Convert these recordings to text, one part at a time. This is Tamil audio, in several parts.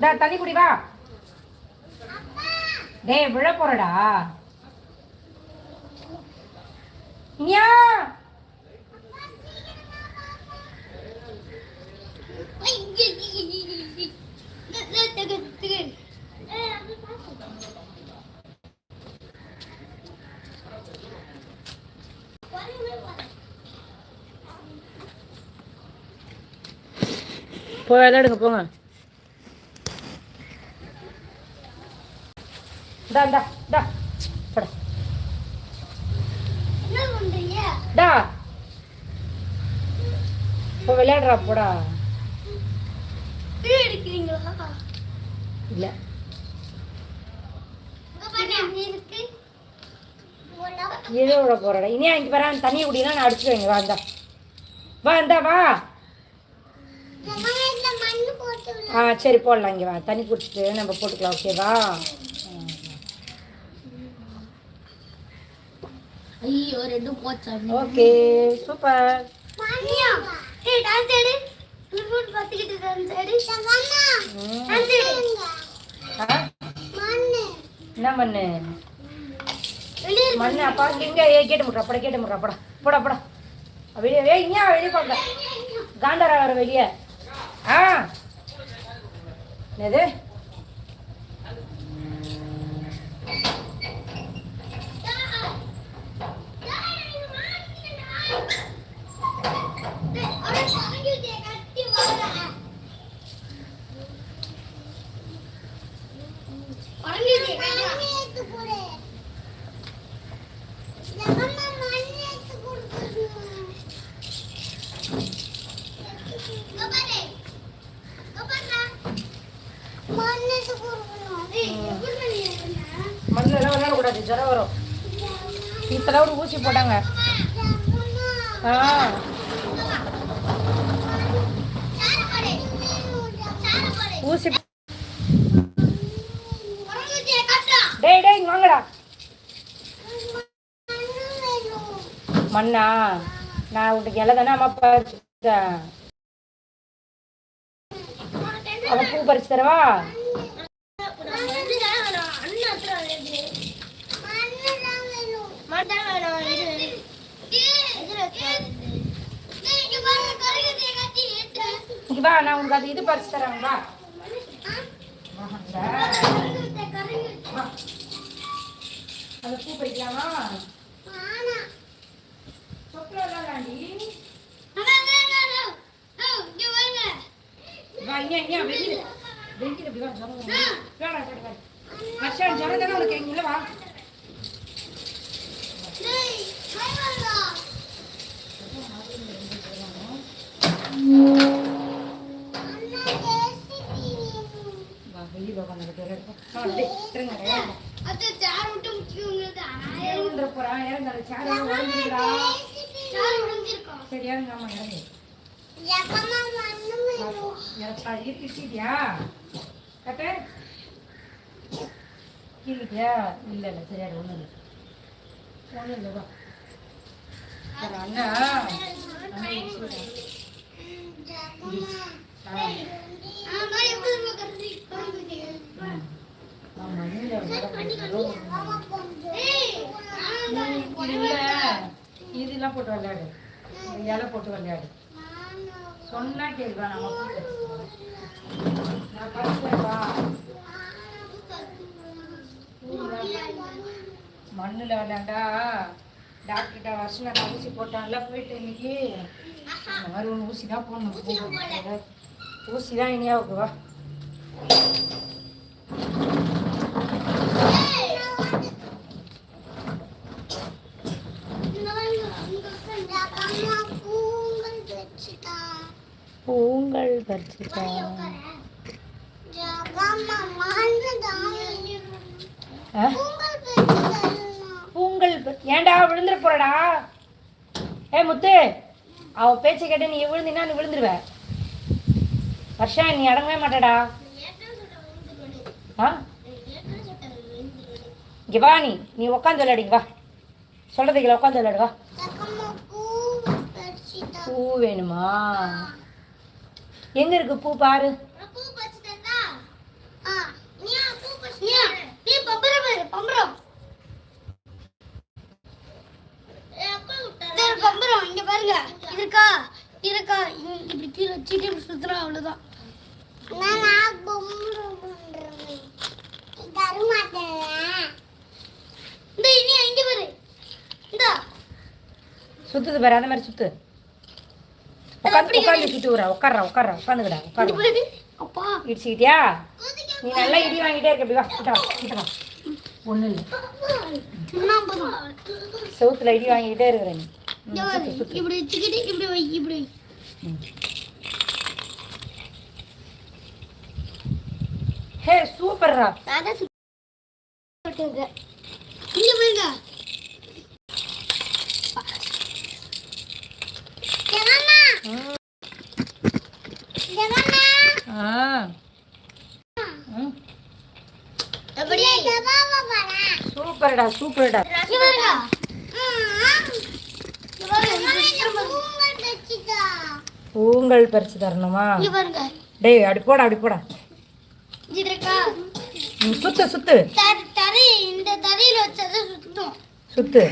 டா தண்ணி குடி வா. டேய் விழ போறடா. ஞா போய் விளையாடுங்க போங்க. டா டா டா. போடா. டா. போய் விளையாடுறா போடா. இல்ல. ஏதோ விட போறடா. இனியா இங்க வர தண்ணியை குடினா நான் அடிச்சு வைங்க வா இந்தா. வா இந்தா வா. ஆ சரி போடலாம். இங்கே வா. தண்ணி குடிச்சிட்டு நம்ம போட்டுக்கலாம். ஓகேவா ஐயோ ரெண்டும் போச்சா? Okay super. மானியா ஏய் டான்ஸ் ஆடு. ஃபுல் பாத்துக்கிட்டு டான்ஸ் ஆடு. டான்ஸ் ஆடு. மண்ணு. என்ன மண்ணு? வெளிய மண்ணு அப்பா எங்க ஏ கேட்டு முட்றா பட கேட்டு முட்றா படா போடா போடா. வெளியே ஏய் இங்கே வெளியே போங்க காந்தாரா வர வெளியே. ஆ. என்னது? விளையாடக்கூடாது ஜுரம் வரும். இப்போ ஒரு ஊசி போட்டாங்க. ஆ. ஊசி டேய் டேய் இங்கே வாங்கடா. மண்ணா நான் உங்களுக்கு இலை தானே அம்மா பறிச்சுட்டேன் அவன் பூ பறிச்சு தரவா? வா நான் உனக்கு அது இது பறிச்சு தரேன் வா. வாங்க. வா. பூ பறிக்கலாமா? வா வெளியில. வெளியில வா ஜரம் ஜரம் தானே உனக்கு எங்க வா. இல்ல இல்ல சரியா ஒண்ணு இல்லை. ஒன்றும் இல்லை இதெல்லாம் போட்டு விளையாடு. இலை போட்டு விளையாடு. சொன்னா கேட்குறா நம்ம நான் மண்ணில் விளையாண்டா. டாக்டர்கிட்ட வருஷம் நான் ஊசி போட்டான்ல போயிட்டு இன்னைக்கு இந்த மாதிரி ஒன்று ஊசி தான் போடணும் ஊசி தான் இனியாவுக்கு வா பூங்கள் பறிச்சுட்டா ஆ? பூங்கள் ப- ஏன்டா விழுந்துட போறடா? ஏ முத்து அவ பேச்சை கேட்டு நீ விழுந்தினா நீ விழுந்துருவ. வருஷா நீ அடங்கவே மாட்டடா. ஆ? இங்க வா நீ. நீ உட்காந்து விளையாடிங்க வா. சொல்றதுக்கு உட்காந்து விளையாடு வா. பூ வேணுமா? எங்க இருக்கு பூ பாரு? சுத்தி வச்சுட்டு இப்படி சுத்துறா அவ்வளவுதான். நான் இந்த இனி இங்க பாரு. இந்த. சுத்துது பாரு அந்த மாதிரி சுத்து. உட்காந்து உட்காந்து சுத்தி விடுறா உட்கார்றா உட்கார்றா உட்காந்துக்கடா உட்காரு அப்பா. இடிச்சுக்கிட்டியா நீ நல்லா இடி வாங்கிட்டே இருக்க இப்படி வா கிட்ட வா கிட்ட வா. ஒன்றும் இல்லை செவுத்துல இடி வாங்கிக்கிட்டே இருக்கிற நீ. இப்படி வச்சுக்கிட்டு இப்படி வை இப்படி. ஹே சூப்பர்ரா. அதான் சொல்லிட்டு இங்க பாடா சூப்பர்டா சூப்பர்டா இங்க பாருங்க இங்க பாருங்க பூங்கள் பறிச்சு தரணுமா? டேய் அப்படி போடா அப்படி போடா. சுத்து சுத்து. இந்த தரையில வச்சதை சுத்தம் சுத்து.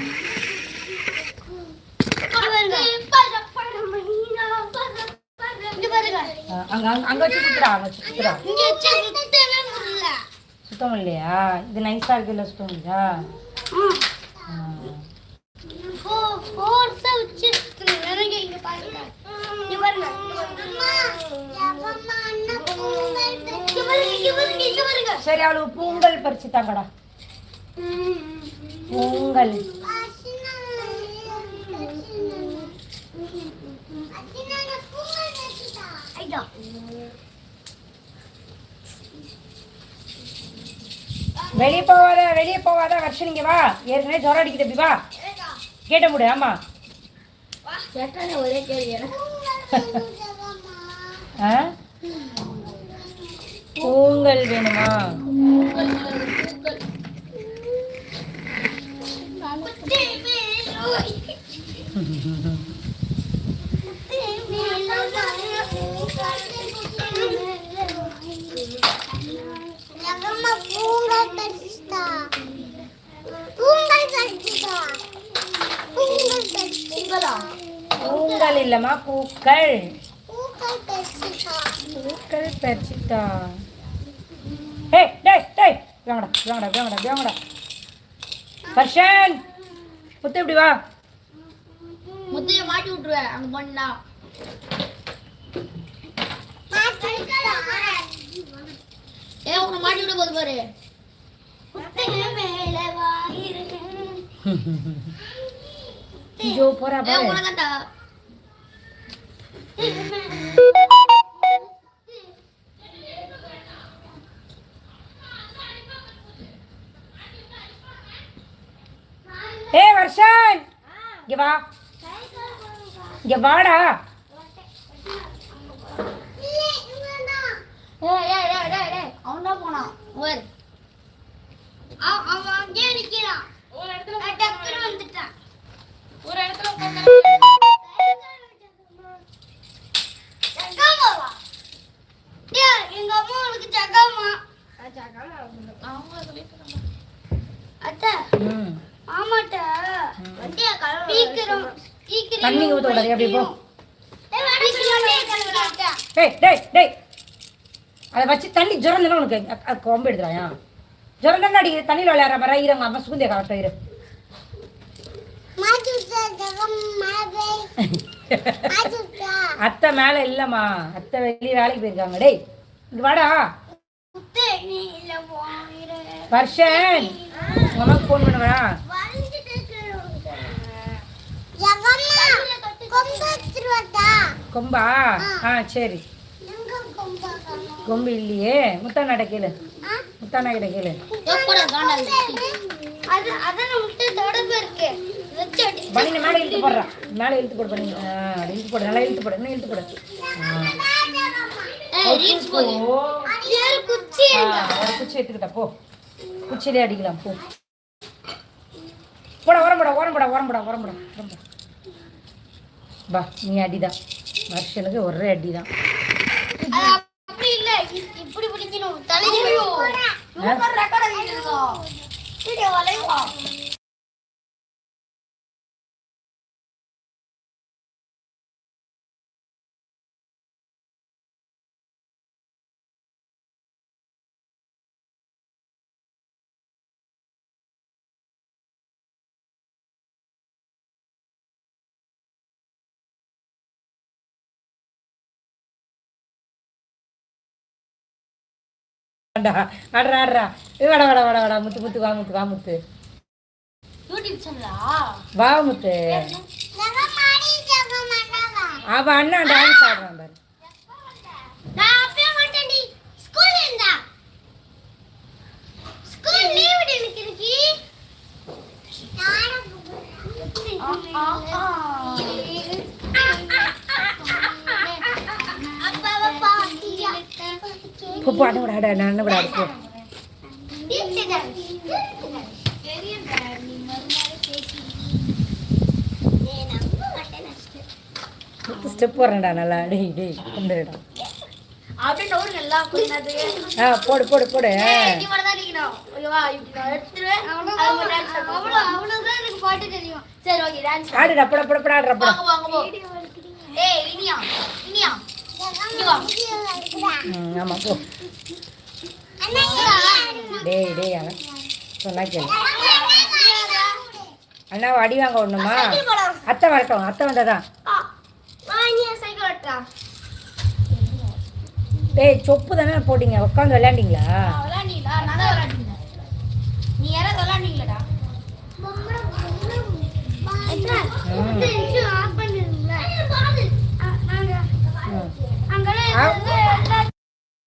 சுத்தம் இல்லையா இது நைஸா இருக்குல்ல சுத்தம் இல்லையா. ஃபோர்ஸா வச்சு இறங்க இங்க பாருங்க. சரி அவளுக்கு பூங்கள் பறிச்சு தாங்கடா. பூங்கள் ஐயா வெளியே போவாத வெளியே போவாத வருஷம் நீங்க வா. ஏற்கனவே ஜுரம் அடிக்குது அப்படி வா. கேட்ட முடி ஆமா. ஒரே கேள்வி ஆ? பூங்கள் வேணுமா பூக்கள். பூக்கள் பறிச்சுட்டா ஏய் டேய் டேய். வாங்கடா வாங்கடா வாங்கடா வாங்கடா வர்ஷன் முத்து இப்படி வா. முத்தைய மாட்டி விட்டுருவேன் அங்க பண்ணா ஏ உன்னை மாட்டி விட போது பாரு. ஐயோ போறா ஏ பாரு. உனக்கண்டா? ஏய் வர்ஷன்! இங்க வா. இங்க வாடா. அவன் தான் போனான். ஒரு அவன் அவன் அங்கேயே நிக்கிறான். ஒரு இடத்துல வந்துட்டான். ஒரு இடத்துல தண்ணி ஊத்த கூடாது போ. டேய் டேய் டேய் அதை வச்சு தண்ணி ஜுரம் தானே உனக்கு கொம்பு எடுத்துறாயா? ஜுரம் தானே அடிக்குது தண்ணியில் விளையாடுற மாதிரி இருங்க அம்மா சுகுந்தியா கரெக்டாக இரு. அத்தை மேலே இல்லைம்மா. அத்தை வெளியே வேலைக்கு போயிருக்காங்க. டேய் இங்க வாடா. வர்ஷன் அம்மாவுக்கு ஃபோன் பண்ணுவா? கொம்பா? ஆ சரி. கொம்பு இல்லையே. முத்தாண்ணாட்ட கேளு. முத்தாண்ணா கிட்ட கேளு. பண்ணி மேலே இழுத்து போடுறா. மேலே இழுத்து போடு பண்ணி இழுத்து போடு நல்லா இழுத்து போடு இன்னும் இழுத்து போடு. குச்சி ஒரு குச்சி எடுத்துக்கிட்டா போ. குச்சியிலே அடிக்கலாம் போ. போடா உரம்படா உரம்படா உரம்படா உரம்படா உரம்படா பா நீ அடிதான். வருஷனுக்கு ஒரே அடி தான் அது அப்படி இல்ல. இ- இப்படி ஆடா ஆடுறா ஆடுறா வாடா வாடா வாடா வாடா. முத்து முத்து வா முத்து வா முத்து. வா முத்து. அவ அண்ணா டான்ஸ் ஆடுறான் பாரு. நான் அப்பவே மாட்டேன்டி போ அட விட அட அண்ணன் விட அடுத்து ஸ்டெப் போடுறேன்டா நல்லா. டேய் டேய் கும்பிடுடா. ஆ போடு போடு போடு. பாட்டு தெரியும் சரி ஓகே டான்ஸ் ஆடுடா போட. போட போட ஆடுறா ஆமாம் போ டேய் டேய் அவன் சொன்னா கேளு அண்ணாவை அடி வாங்க ஒண்ணுமா அத்தை வரட்டும் அத்தை வந்ததான் டேய் சொப்பு தானே போட்டீங்க உட்காந்து விளையாண்டிங்களா விளாண்டீங்களா நீ யாராவது விளையாண்டீங்களா ஆஃப் பண்ணிருங்களா நாங்க ம் அங்கெல்லாம் ஆ. எதுவும்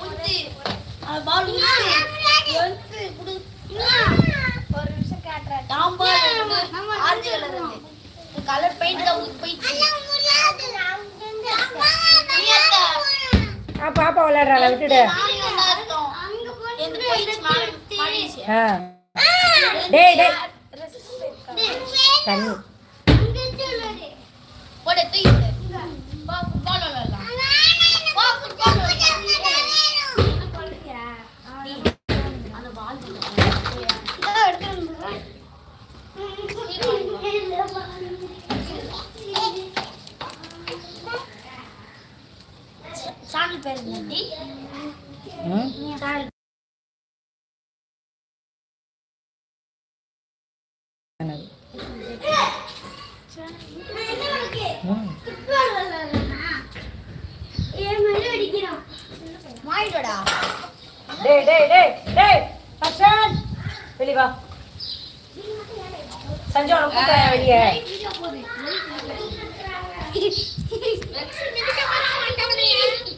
முத்து. அது ball முத்து. வந்து குடு. நான் ball எடுத்து ஆரஞ்சு colour இருக்கு. இந்த colour paint தான் ஊத்தி போயிடுச்சு. நீயத்த. ஆ பாப்பா விளையாடுறாள விட்டுடு நாளைக்கு வந்தா இருக்கும். எந்த போயிடுச்சு, மாறி- மாறிடுச்சு. ஆ டேய் டேய் தண்ணி போடு, தூக்கி போடு. விளையாடலாம். விளையாடலாம். அந்த ball இதோ எடுத்துட்டு வந்துடுறேன். சேனல் பேர் என்னடி ம் சேனல் என்னது? ம் மாறிடா டேய் டேய் டேய் டேய் வெளிய வா. சஞ்சய் உனக்கு வெளியே. பிடிக்கிட்டு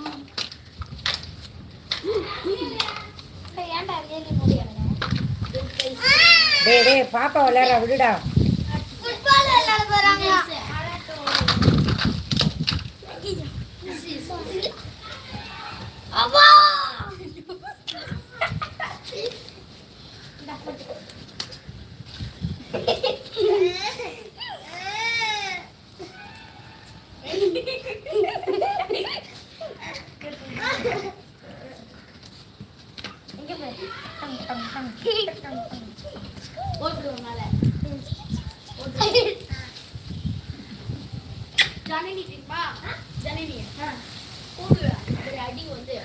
டே டேய் டேய் பாப்பா விளையாடுறா விடுடா. ஃபுட்பால் விளையாட போறாங்க அப்பா ஓட்டுருவோம் மேல ஜனனி தெரியுமா ஜனனி போடுவேன் ஒரு அடி வந்து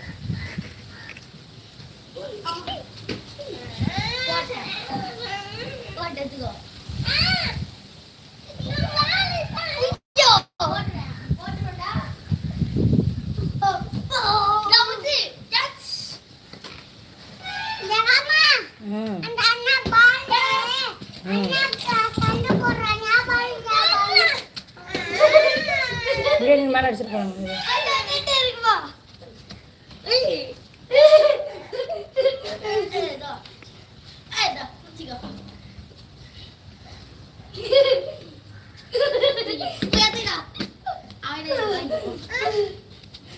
போட்டேன். போட்டு எடுத்துக்கோ. ஐயோ! போட்டுருவேன்டா. நான் வந்து, yes! ம் அந்த அண்ணா பால் ம் சண்டை போடுறான் ஞாபகம் ஞாபகம் இங்கே நீ மேலே அடிச்சிருக்காங்க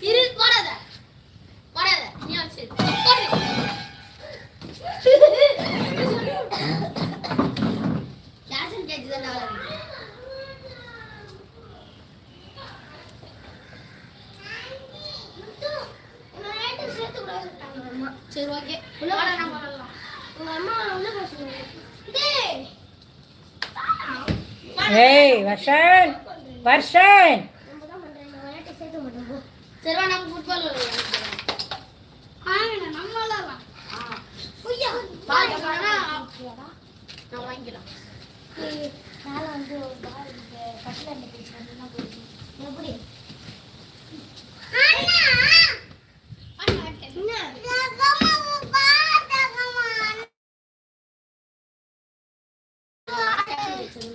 இரு போடாத போடாத நீ வச்சு போடு பஞ்சாயத்து தான் வேலை சரி ஓகே உள்ள வாடா நம்ம வரலாம் உங்க அம்மா உள்ள பேசுங்க டேய் ஏய் வர்ஷன் வர்ஷன் நம்ம தான் பண்றோம் இந்த விளையாட்டை சேர்க்க மாட்டோம் போ சரி வா நம்ம ஃபுட்பால் விளையாடலாம் ஆ நம்ம விளையாடலாம் ஐயா பால் போனா நான் வாங்கிக்கலாம் மேல வந்து ஒரு பால் கட்டில இருந்து போச்சு அப்படின்னா போச்சு வருஷன்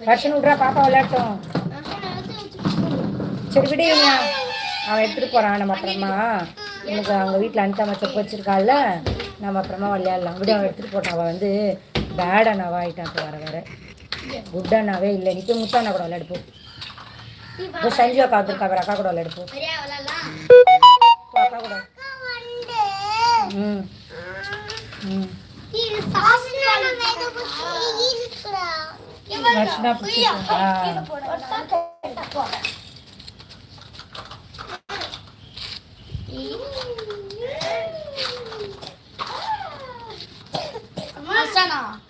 வர்ஷன் விட்றா பாப்பா விளையாட்டும். சரி விடு இனியா. அவன் எடுத்துகிட்டு போகிறான் நம்ம அப்புறமா எனக்கு அவங்க வீட்டில் அனிதா செப்பு வச்சிருக்காள்ல நம்ம அப்புறமா விளையாடலாம். விடு அவன் எடுத்துகிட்டு போட்டான். அவள் வந்து பேட் அண்ணாவா ஆயிட்டான் இப்போ வர வர குட் அண்ணாவே இல்லை. நீ போய் முத்தா அண்ணா கூட விளையாடுப்போ இப்போ சஞ்சு அக்கா அவர் அக்கா கூட விளையாடுப்போ சரியா விளையாடலாம் போ, அக்கா கூட. ம். ம். வர்ஷனா பிடிச்சிருக்கா. 咦。怎么了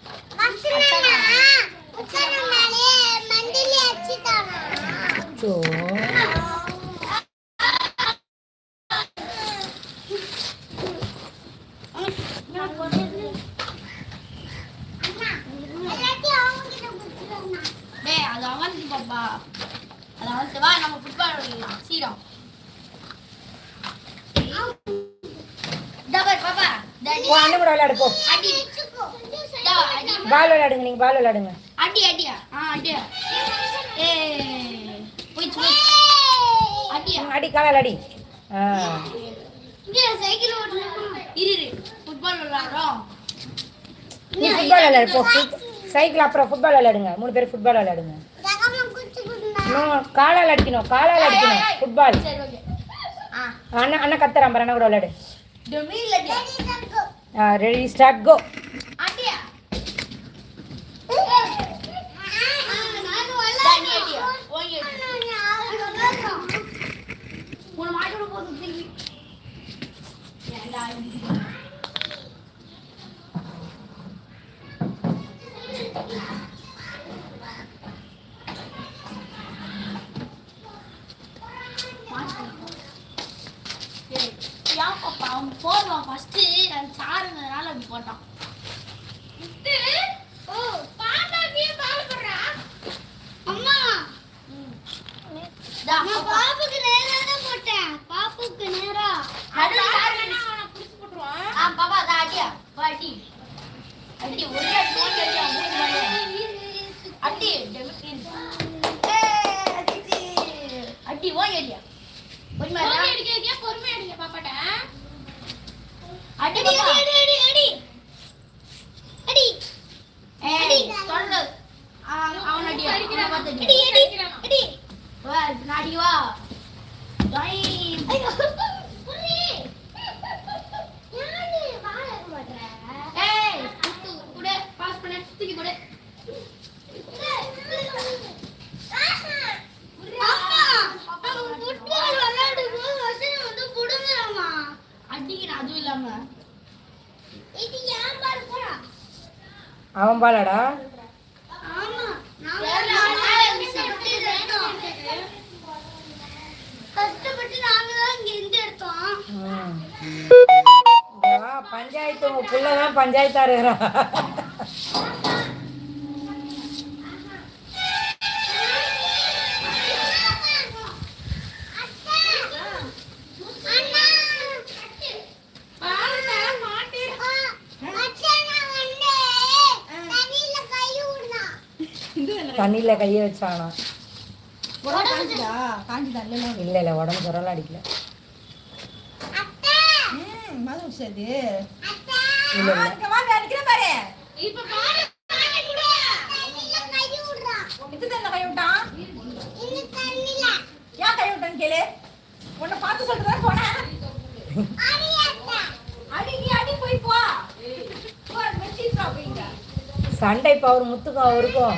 விளையாடுறோம் நீ ஃபுட்பால் விளையாடு போ. சைக்கிள் அப்புறம் ஃபுட்பால் விளையாடுங்க. மூணு பேர் ஃபுட்பால் விளையாடுங்க. இன்னும் காலால் அடிக்கணும் காலால் அடிக்கணும் ஃபுட்பால் அண்ணன் அண்ணன் கத்துறான் பாரு அண்ணன் கூட விளையாடு. ரெடி ஸ்டார்ட் கோ அடியா டாடி அடியா ஓங்கி அடியா உன மாட்டோட போது திரும்பி ஏன்டா அடிக்கிற? சரி. ஏன் பாப்பா அவன் போடுவான் ஃபர்ஸ்ட் அது சாருங்கிறதுனால அப்படி போட்டான் ஓ பாப்பாக்கே பால் போடுறா அம்மா நான் பாப்புக்கு நேரா. தான் போட்டேன் பாப்புக்கு நேரா ஆ வா அடி அடி ஒரு அடி மூணு அடியா மூணு அடியா அடி அடி ஓய் அடியா. பொறுமையா பாப்பாட்ட. அடி அடி அடி அடி அடி. அடி. அடி. தொடர்ந்து அவன் அடி அவனை பார்த்து அடி அடி. அடி வா நாடி வா. டை ஐயோ புரி யாரு வாழ மாட்டற ஏய் குத்து குடு பாஸ் பண்ணு தூக்கி குடு அடிக்கிறான் அதுவும் இல்லாம இது ஏன் பாரு போடா அவன் பாலாடா ஆமா கஷ்டப்பட்டு நாங்க தான் இங்க இருந்து எடுத்தோம் ம். இங்க வா, பஞ்சாயத்து உங்க புள்ள தான் பஞ்சாயத்தா இருக்கிறான் தண்ணியில கைய வச்சானா? இல்ல இல்ல. உடம்பு சுரலாம் அடிக்கல. இல்ல இல்ல. இப்ப பாரு சண்டை இப்ப அவர் முத்துக்கும் அவருக்கும்.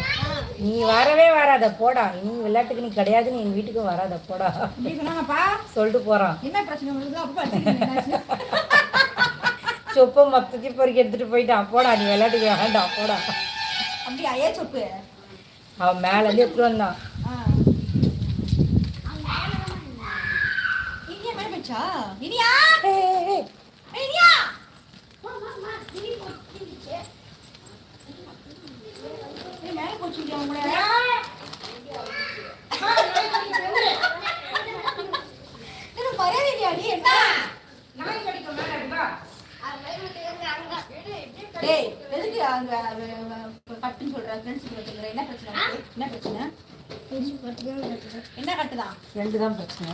நீ வரவே வராத போடா. நீ விளையாட்டுக்கு நீ கிடையாது நீ எங்கள் வீட்டுக்கு வராத போடா. சொல்லிட்டு போகிறான் என்ன பிரச்சனை? சொப்பை மொத்தத்தையும் பொறுக்கி எடுத்துகிட்டு போயிட்டான். போடா நீ விளையாட்டுக்கு வேண்டாம் போடா. அப்படியா? ஏ சொப்பு? அவன் எடுத்துட்டு வந்தான். மேல ஏய், ஏய். ஏய், இனியா! ஏய், மேல போச்சு இல்லையா உங்களை என்ன மரியாதை இல்லையா நீ? என்ன? டேய் எதுக்கு அங்க கட்டுன்னு சொல்ற? ஃப்ரெண்ட்ஸ் என்ன பிரச்சனை? என்ன பிரச்சனை? என்ன கட்டுதான் ரெண்டு தான் பிரச்சனை.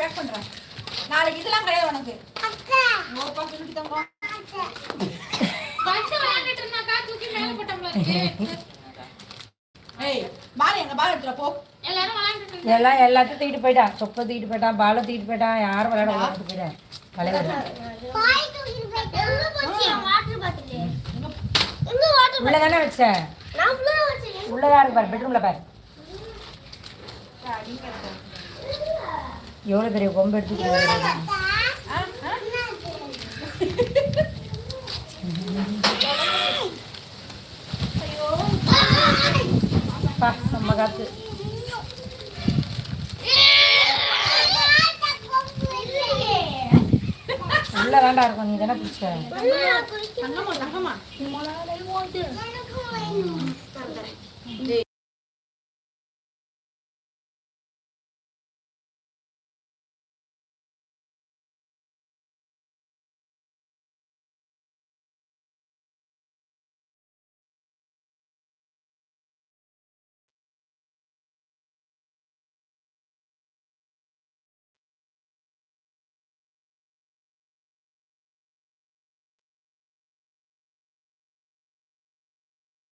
pack பண்றேன். நாளைக்கு இதெல்லாம் கிடையாது உனக்கு. எல்லாம் எல்லாத்தையும் தூக்கிட்டு போயிட்டான் சொப்பை தூக்கிட்டு போயிட்டான் பாலை தூக்கிட்டு போயிட்டான் யாரும் விளையாட விளையாட்டு போயிட்டேன் தலைவர் உள்ள தானே வச்ச? உள்ளதான் இருக்கு பாரு பெட்ரூம்ல பாரு. எவ்வளவு பெரிய கொம்பு எடுத்துட்டு வருது. ஆ, ஆ? பா செம்ம காத்து. உள்ள வேண்டா இருக்கும் நீ தானே பிடிச்ச?